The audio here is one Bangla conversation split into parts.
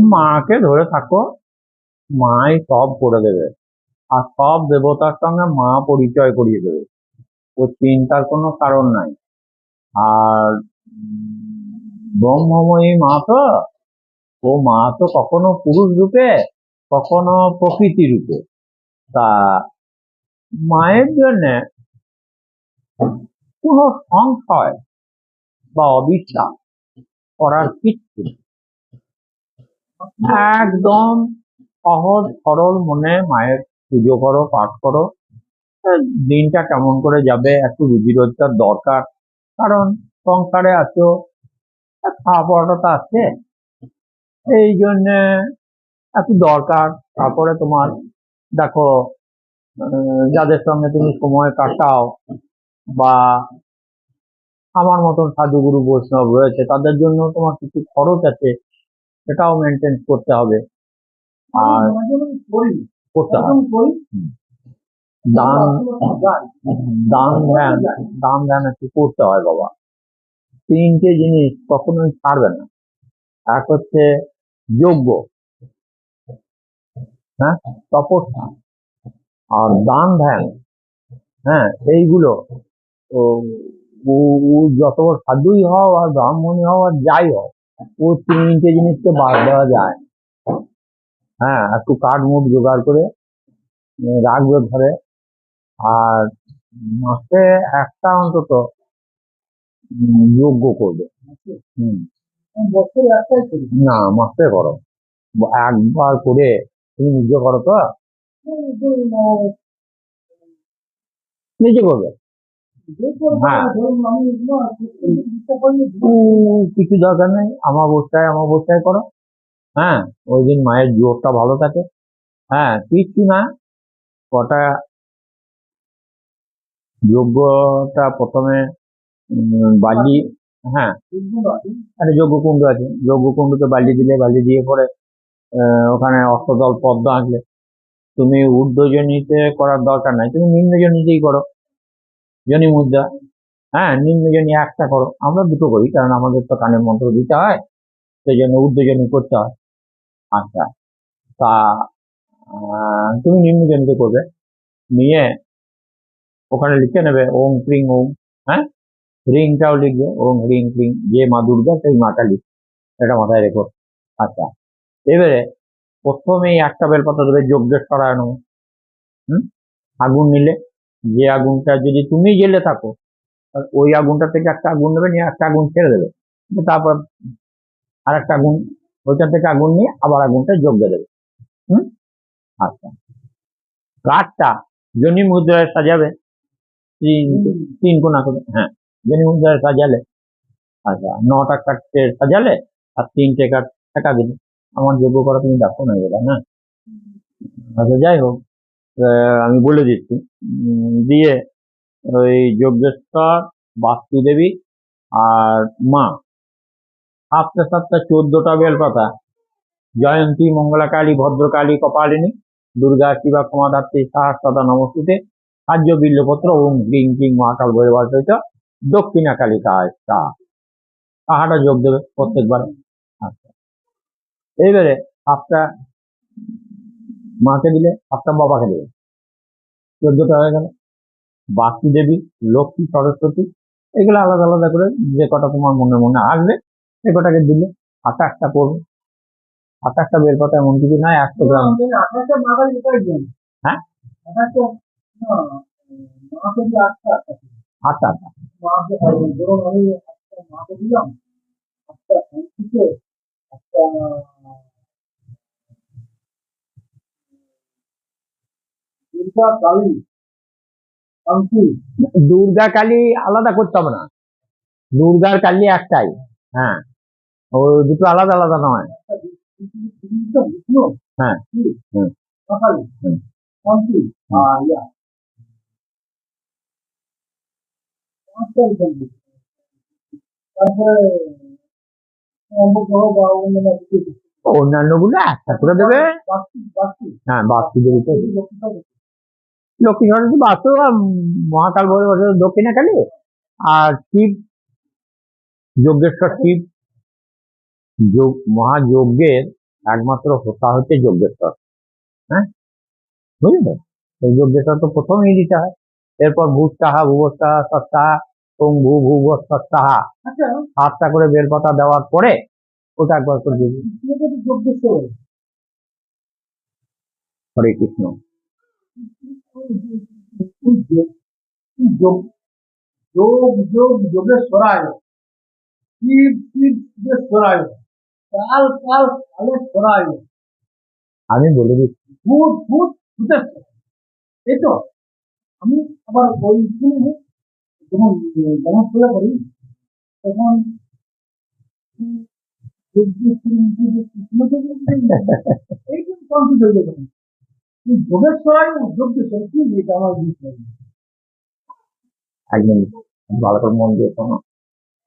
মাকে ধরে থাকো। মাই সব করে দেবে। আর সব দেবতার সঙ্গে মা পরিচয় করিয়ে দেবে। ও চিন্তার কোনো কারণ নাই। আর ব্রহ্মময়ী মা তো, ও মা তো কখনো পুরুষ রূপে, কখনো প্রকৃতি রূপে। তা মায়ের জন্য কোনো সংশয় বা অবিশ্বাস করার কিচ্ছু। একদম সহজ, সরল মনে মায়ের পুজো করো, পাঠ করো। দিনটা কেমন করে যাবে, একটু রুজি রোজগার দরকার। কারণ সংসারে আছো খাওয়া পড়াটা তো আছে। এই জন্যে একটু দরকার। তারপরে তোমার, দেখো যাদের সঙ্গে তুমি সময় কাটাও বা আমার মতন সাধুগুরু বৈষ্ণব রয়েছে, তাদের জন্য তোমার কিছু খরচ আছে। সেটাও মেনটেন করতে হবে। আর করতে হবে। দান দান ধ্যান একটু করতে হয় বাবা। তিনটে জিনিস কখনোই ছাড়বে না। এক হচ্ছে যোগ্য। হ্যাঁ তপস্যা। আর দান ধ্যান। হ্যাঁ এইগুলো। ও যত সাধুই হও আর ব্রাহ্মণই হও আর যাই হও ও তিনটে জিনিসকে বাদ দেওয়া যায়। হ্যাঁ একটু কাঠ মুঠ জোগাড় করে রাখবে ঘরে। আর মাসে একটা অন্তত যোগ্য করবে। না মাসে করো। একবার করে তুমি নিজে করো তো? নিজে করবে? কিছু দরকার নেই। আমার অবস্থায় আমার অবস্থায় করো। হ্যাঁ ওই দিন মায়ের জোরটা ভালো থাকে। হ্যাঁ কিচ্ছু না। কটা যোগ্যটা প্রথমে বালি হ্যাঁ। একটা যজ্ঞ কুণ্ড আছে। যজ্ঞ কুণ্ডতে বালি দিলে বালি দিয়ে পরে আহ, ওখানে অষ্টদল পদ্ম আঁকলে। তুমি ঊর্ধ্বজনিতে করার দরকার নাই। তুমি নিম্নজনিতেই করো। জনি মুদ্রা। হ্যাঁ নিম্নজনী একটা করো। আমরা দুটো করি, কারণ আমাদের তো কানের মন্ত্র দিতে হয়, সেই জন্য ঊর্ধ্বজনী করতে হয়। আচ্ছা তা তুমি নিম্নজনিতে করবে। নিয়ে ওখানে লিখে নেবে ওম ক্রিং ওম হ্যাঁ? রিংটাও লিখবে ওম রিং ক্রিং, যে মা দুর্গা, সেই মাটা লিখ এটা মাথায় রেখো। আচ্ছা এবারে প্রথমেই একটা বেলপাতা দেবে যজ্ঞের সরায়ন হুম? আগুন নিলে যে আগুনটা যদি তুমি জেলে থাকো ওই আগুনটা থেকে একটা আগুন নেবে, নিয়ে একটা আগুন ছেড়ে দেবে। তারপর আর একটা আগুন, ওইখান থেকে আগুন নিয়ে আবার আগুনটা যোগ্য দেবে। হুম? আচ্ছা। কাঠটা জনি মুদ্রায় সাজাবে। তিন তিন কোনা করে হ্যাঁ জনি মুদ্রায় সাজালে। আচ্ছা নটা কাঠে সাজালে আর তিনটে কাঠ টাকা দিলে। আমার যোগ্য করা তুমি দেখো না এবার না? আচ্ছা যাই হোক। আমি বলে দিচ্ছি। দিয়ে ওই যজ্ঞেশ্বর বাস্তুদেবী আর মা। সাতটা সাতটা চোদ্দটা বেলপাতা জয়ন্তী, মঙ্গলাকালী, ভদ্রকালী, কপালিনী, দুর্গা, শিবা, ক্ষমাদাত্রী সহস্রতা নমস্তুতে কার্য বিল্লপত্র ওম গ্রিং ক্লিং মহাকাল ভৈরবার সহিত দক্ষিণা কালিকায় তা। তাহাটা যোগ দেবে প্রত্যেকবার। আচ্ছা। এইবারে সাতটা মাকে দিলে, সাতটা বাবাকে দেবে চোদ্দটা হয়ে গেল। বাসুদেবী লক্ষ্মী, সরস্বতী, এগুলো আলাদা আলাদা করে যে কটা তোমার মনে মনে আসবে সে কটাকে দিলে একটা করবে। একটা বের কথা এমন কিছু নয় একশো গ্রাম। আঠাশটা হ্যাঁ? আঠাশটা আমি একটা মাকে দিলাম একটা শান্তিকে একটা দুর্গা কালী আলাদা করতাম না। দুর্গার কালী একটাই। হ্যাঁ। ও দুটো আলাদা আলাদা নয়। হ্যাঁ, শান্তি তারপরে অম্বগ্রহ অন্যান্যগুলো একটা করে দেবে। হ্যাঁ এই লক্ষ্মীটা লক্ষ্মী সরস্বতী বাস্তু আর মহাকাল ভৈরব দক্ষিণা কালী আর শিব যজ্ঞেশ্বর শিব যোগ মহাযজ্ঞের একমাত্র হোতা হচ্ছে যজ্ঞেশ্বর। হ্যাঁ? বুঝলে? ওই যজ্ঞেশ্বর তো প্রথমেই দিতে হয়। এরপর ভূত সাহা ভূবর সাহা সত্তাহা ওং ভূ ভূব সত্তাহা আচ্ছা। সাতটা করে বেলপাতা দেওয়ার পরে ওটা একবার করে যোগেশ্বর হরে কৃষ্ণ। যোগ যোগ কাল কাল আমি বলে দিচ্ছি এই তো, আমি আবার ওই শুনে যখন যেমন করি তখন এইটা কনফিউজ হয়ে মন দিয়ে শোনো,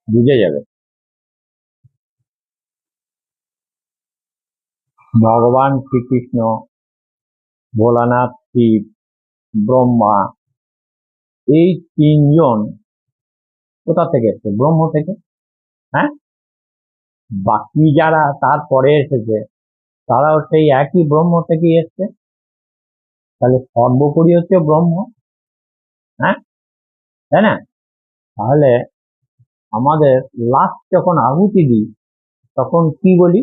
বুঝে যাবে। ভগবান শ্রীকৃষ্ণ, ভোলানাথ শিব, ব্রহ্মা, এই তিনজন কোথা থেকে এসছে? ব্রহ্ম থেকে? হ্যাঁ? বাকি যারা তারপরে এসেছে, তারাও সেই একই ব্রহ্ম থেকেই এসছে? তাহলে সর্বোপরি হচ্ছে ব্রহ্ম হ্যাঁ? তাই না? তাহলে আমাদের লাস্ট যখন আহুতি দিই তখন কি বলি?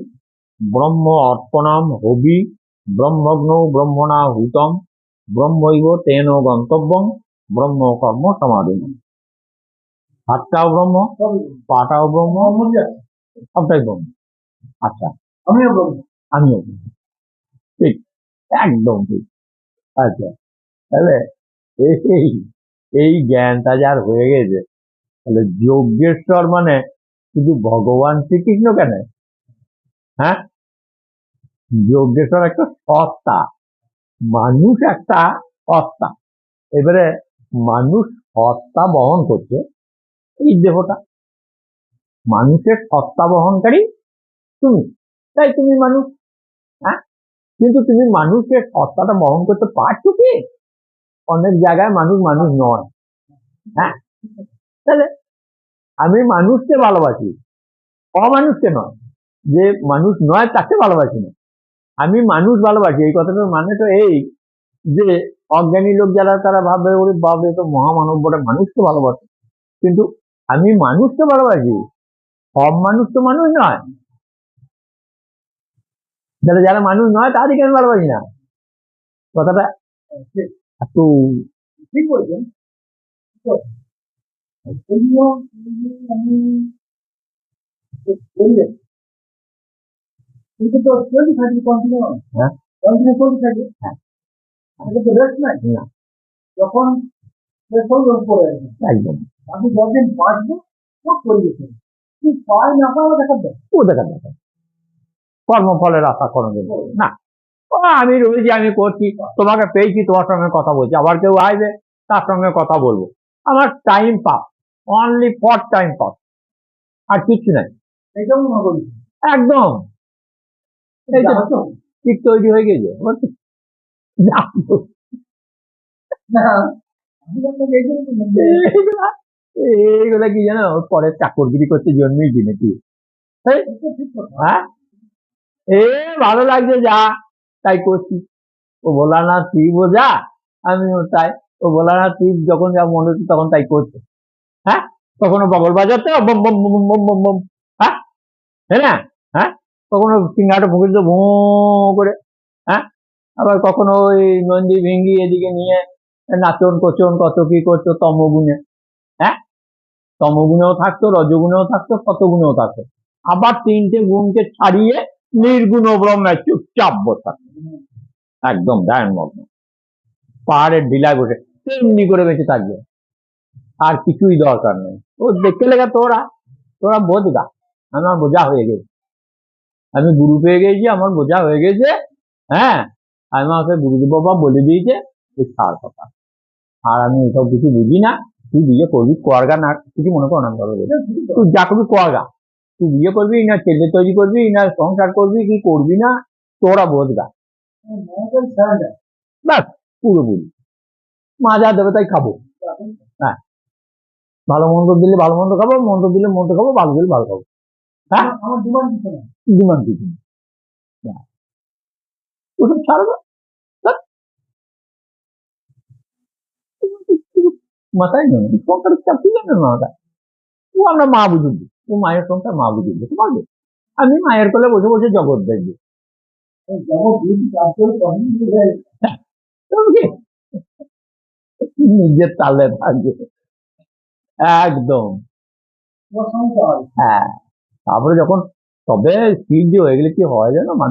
ব্রহ্ম অর্পণম হবি ব্রহ্মগ্ন ব্রহ্মণা হুতম ব্রহ্মৈব তেন গন্তব্যম ব্রহ্ম কর্ম সমাধিন হাতটাও ব্রহ্ম পাটাও ব্রহ্ম সবটাই ব্রহ্ম। আচ্ছা আমিও বলব আমিও ব্রহ্ম। ঠিক একদম ঠিক। আচ্ছা তাহলে এই এই জ্ঞানটা যার হয়ে গেছে, তাহলে যজ্ঞেশ্বর মানে শুধু ভগবান শ্রীকৃষ্ণ কেন? হ্যাঁ? যজ্ঞেশ্বর একটা সত্তা, মানুষ একটা সত্তা। এবারে মানুষ সত্তা বহন করছে এই দেহটা। মানুষের সত্তা বহনকারী তুমি, তাই তুমি মানুষ হ্যাঁ? কিন্তু তুমি মানুষের সত্তাটা বহন করতে পারছ কি? অনেক জায়গায় মানুষ মানুষ নয়। হ্যাঁ? তাহলে আমি মানুষকে ভালোবাসি, অমানুষকে নয়। যে মানুষ নয় তাকে ভালোবাসি না। আমি মানুষ ভালোবাসি, এই কথাটার মানে তো এই যে অজ্ঞানী লোক যারা, তারা ভাববে ওরে ভাববে তো মহামানব বটে, মানুষকে ভালোবাসে। কিন্তু আমি মানুষকে ভালোবাসি, সব মানুষ তো মানুষ নয়। যারা যারা মানুষ নয় তাদেরকে আমি ভালোবাসি না? কথাটা একটু ঠিক বলছেন। হ্যাঁ। হ্যাঁ। যখন পরে একদম। আমি যতদিন বাঁচবো সব করে গেছে তুই পায় না পায় দেখা দেয় ও দেখা দেখা কর্মফলের আশা কোনোদিন না। আমি রয়েছি আমি করছি তোমাকে পেয়েছি তোমার সঙ্গে কথা বলছি আবার কেউ আসবে তার সঙ্গে কথা বলব। আমার time pass only for time pass আর কিচ্ছু নাই। করি একদম? ঠিক তৈরি হয়ে গেছে। এইগুলা কি জানো? পরে চাকরগিরি করতে ঠিক কথা। হ্যাঁ? এ, ভালো লাগছে যা, তাই করছি। ও বলা না তুই বোঝা, আমিও তাই। ও বলা না তুই যখন যা মনে হচ্ছে তখন তাই করছে। হ্যাঁ? কখনো বগল বাজাচ্ছে বম বম বম বম বম বম হ্যাঁ? তাই না? হ্যাঁ? কখনো সিঙ্গাটা ফুকে ভো করে হ্যাঁ? আবার কখনো ওই নন্দী ভেঙ্গি এদিকে নিয়ে, নাচন, কোচন, কত কি করছ তমগুণে হ্যাঁ? তমগুণেও থাকতো, রজগুণেও থাকতো, শতগুণেও থাকতো। আবার তিনটে গুণকে ছাড়িয়ে নির্গুণ ব্রহ্মে চুপচাপ বসে। একদম ধ্যান মগ্ন পাহাড়ের ডিলায় বসে তেমনি করে বেঁচে থাকবে। আর কিছুই দরকার নেই। ও দেখতে লেগে তোরা তোরা বোঝগা। আমার বোঝা হয়ে গেছে। আমি গুরু পেয়ে গেছি, আমার বোঝা হয়ে গেছে। হ্যাঁ আমাকে গুরুদেব বাবা বলে দিয়েছে তুই ছাড় কথা। আর আমি এসব কিছু বুঝি না। তুই বিয়ে করবি, কোয়ারগা না, কিছু মনে করো না। তুই যা করবি, কোয়ারগা। তুই বিয়ে করবি না ছেলে তৈরি করবি না সংসার করবি, কি করবি না? তোরা বোঝগা ব্যাস পুরোপুরি মা যা দেবে তাই খাব। হ্যাঁ। ভালো মন্দ দিলে ভালো মন্দ খাব, মন্দ দিলে মন্দ খাব, ভালো দিলে ভালো খাব। হ্যাঁ? আমার ডিমান্ড কিছু ডিমান্ড কিছু নেই। ওসব ছাড়ো না। ধ্যাৎ। মাথায় নেই। সংসারের চাপ কি ও আমরা মা বুঝুবি ও মায়ের সংসার মা বুঝে যেতে পারবে আমি মায়ের কোলে বসে বসে জগৎ দেখবি। নিজের তালে থাকবে। একদম। হ্যাঁ। তারপরে যখন তবে স্পিড হয়ে গেলে কি হয় যেন মানুষ